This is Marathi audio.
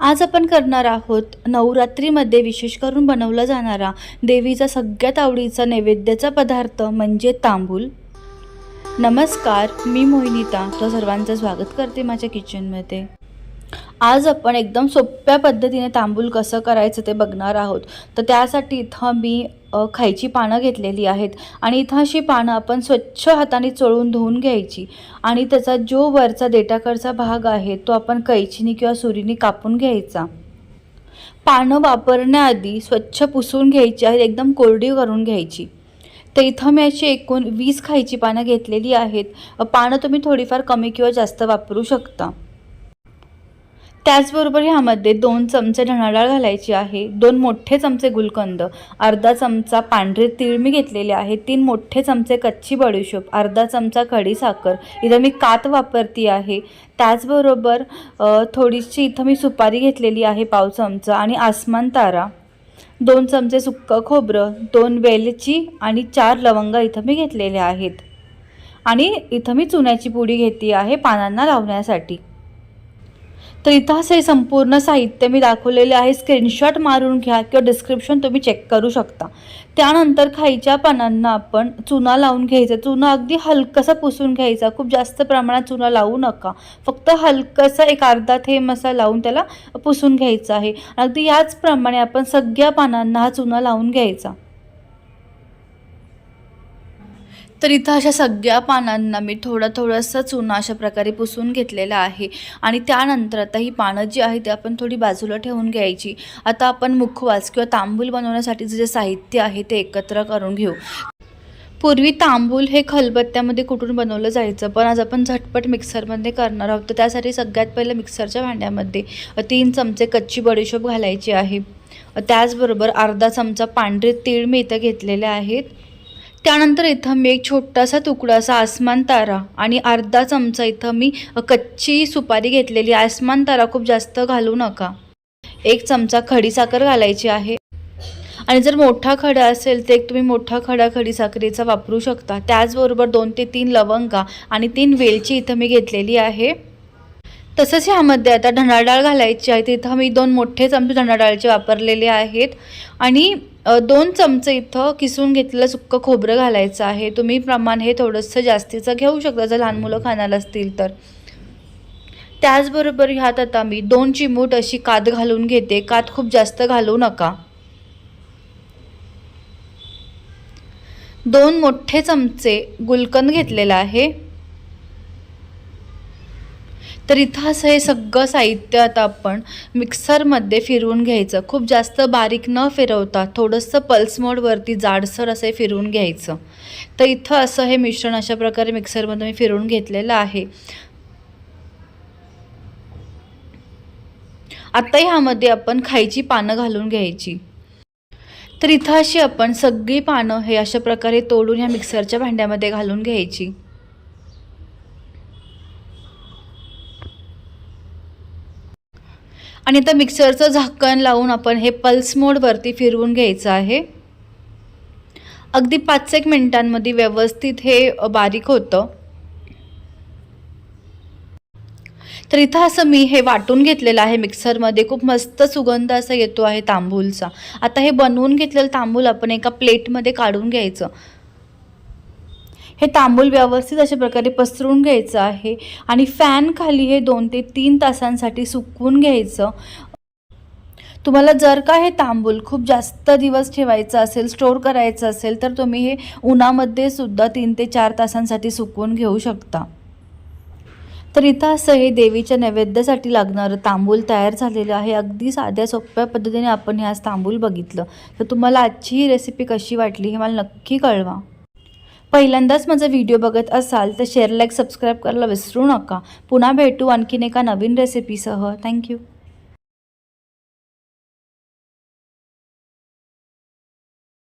आज आपण करणार आहोत नवरात्रीमध्ये विशेष करून बनवला जाणारा देवीचा सगळ्यात आवडीचा नैवेद्याचा पदार्थ म्हणजे तांबूल. नमस्कार मी मोहिनीता. तो सर्वांचं स्वागत करते माझ्या किचनमध्ये आज आपण एकदम सोप्या पद्धतीने तांबूल कसं करायचं ते बघणार आहोत. तर त्यासाठी इथं मी खायची पानं घेतलेली आहेत. आणि इथं अशी पानं आपण स्वच्छ हाताने चोळून धुवून घ्यायची. आणि त्याचा जो वरचा देटाकडचा भाग आहे तो आपण कैचीने किंवा सुरीने कापून घ्यायचा. पानं वापरण्याआधी स्वच्छ पुसून घ्यायची आहेत एकदम कोरडी करून घ्यायची. तर इथं मी अशी एकूण वीस खायची पानं घेतलेली आहेत. पानं तुम्ही थोडीफार कमी किंवा जास्त वापरू शकता. त्याचबरोबर ह्यामध्ये दोन चमचे ढणाडाळ घालायची आहे दोन मोठे चमचे गुलकंद अर्धा चमचा पांढरे तीळ मी घेतलेले आहे तीन मोठे चमचे कच्ची बडीशोप अर्धा चमचा खडीसाखर इथं मी कात वापरती आहे. त्याचबरोबर थोडीशी इथं मी सुपारी घेतलेली आहे पाव चमचा आणि आसमान तारा दोन चमचे सुक्कं खोबरं दोन वेलची आणि चार लवंगा इथं मी घेतलेल्या आहेत. आणि इथं मी चुन्याची पुडी घेतली आहे पानांना लावण्यासाठी. तर इथं असं हे संपूर्ण साहित्य मी दाखवलेले आहे. स्क्रीनशॉट मारून घ्या किंवा डिस्क्रिप्शन तुम्ही चेक करू शकता. त्यानंतर खायच्या पानांना आपण चुना लावून घ्यायचा. चुना अगदी हलकसा पुसून घ्यायचा. खूप जास्त प्रमाणात चुना लावू नका. फक्त हलकसा एक अर्धा थेंब असा लावून त्याला पुसून घ्यायचा आहे. अगदी याचप्रमाणे आपण सगळ्या पानांना हा चुना लावून घ्यायचा. तर इथं अशा सगळ्या पानांना मी थोडं थोडंसं चुना अशा प्रकारे पुसून घेतलेला आहे. आणि त्यानंतर आता ही पानं जी आहे ती आपण थोडी बाजूला ठेवून घ्यायची. आता आपण मुखवास किंवा तांबूल बनवण्यासाठीचं जे साहित्य आहे ते एकत्र करून घेऊ. पूर्वी तांबूल हे खलबत्त्यामध्ये कुठून बनवलं जायचं? पण आज आपण झटपट मिक्सरमध्ये करणार आहोत. तर त्यासाठी सगळ्यात पहिलं मिक्सरच्या भांड्यामध्ये तीन चमचे कच्ची बडीशोप घालायची आहे. त्याचबरोबर अर्धा चमचा पांढरे तीळ मी इथं घेतलेले आहेत. त्यानंतर इथं मी एक छोटासा तुकडा असा आसमान तारा आणि अर्धा चमचा इथं मी कच्ची सुपारी घेतलेली. आसमान तारा खूप जास्त घालू नका. एक चमचा खडीसाखर घालायची आहे. आणि जर मोठा खडा असेल तर एक तुम्ही मोठा खडा खडीसाखरेचा वापरू शकता. त्याचबरोबर दोन ते तीन लवंगा आणि तीन वेलची इथं मी घेतलेली आहे. तसंच ह्यामध्ये आता धणाडाळ घालायची आहे. तिथं मी दोन मोठे चमचे धणाडाळचे वापरलेले आहेत. आणि दोन चमचे इथं किसून घेतलेलं सुक्कं खोबरं घालायचं आहे. तुम्ही प्रमाण हे थोडंसं जास्तीचं घेऊ शकता. जर लहान मुलं खाणार असतील तर. त्याचबरोबर ह्यात आता मी दोन चिमूट अशी कात घालून घेते. कात खूप जास्त घालू नका. दोन मोठे चमचे गुलकंद घेतलेला आहे. तर इथं असं हे सगळं साहित्य आता आपण मिक्सरमध्ये फिरवून घ्यायचं. खूप जास्त बारीक न फिरवता थोडंसं पल्स मोडवरती जाडसर असं हे फिरवून घ्यायचं. तर इथं असं हे मिश्रण अशा प्रकारे मिक्सरमध्ये मी फिरवून घेतलेलं आहे. आता ह्यामध्ये आपण खायची पानं घालून घ्यायची. तर इथं अशी आपण सगळी पानं हे अशा प्रकारे तोडून ह्या मिक्सरच्या भांड्यामध्ये घालून घ्यायची. आणि आता मिक्सरचं झाकण लावून आपण हे पल्स मोडवरती फिरवून घ्यायचं आहे. अगदी पाच एक मिनिटांमध्ये व्यवस्थित हे बारीक होतं. तर इथं असं मी हे वाटून घेतलेलं आहे मिक्सरमध्ये खूप मस्त सुगंध असा येतो आहे तांबूलचा. आता हे बनवून घेतलेलं तांबूल आपण एका प्लेटमध्ये काढून घ्यायचं. हे तांबूल व्यवस्थित अशा प्रकारे पसरून घ्यायचं आहे आणि फॅन खाली हे दोन ते तीन तासांसाठी सुकवून घ्यायचं. तुम्हाला जर का हे तांबूल खूप जास्त दिवस ठेवायचं असेल स्टोर करायचं असेल तर तुम्ही हे उन्हामध्ये सुद्धा तीन ते चार तासांसाठी सुकवून घेऊ शकता. तर इथं असं हे देवीच्या नैवेद्यासाठी लागणारं तांबूल तयार झालेलं आहे. अगदी साध्या सोप्या पद्धतीने आपण हे आज तांबूल बघितलं. तर तुम्हाला आजची ही रेसिपी कशी वाटली हे मला नक्की कळवा. पहिल्यांदाच माझा व्हिडिओ बघत असाल तर शेअर लाईक सबस्क्राईब करायला विसरू नका. पुन्हा भेटू आणखीन एका नवीन रेसिपीसह थँक्यू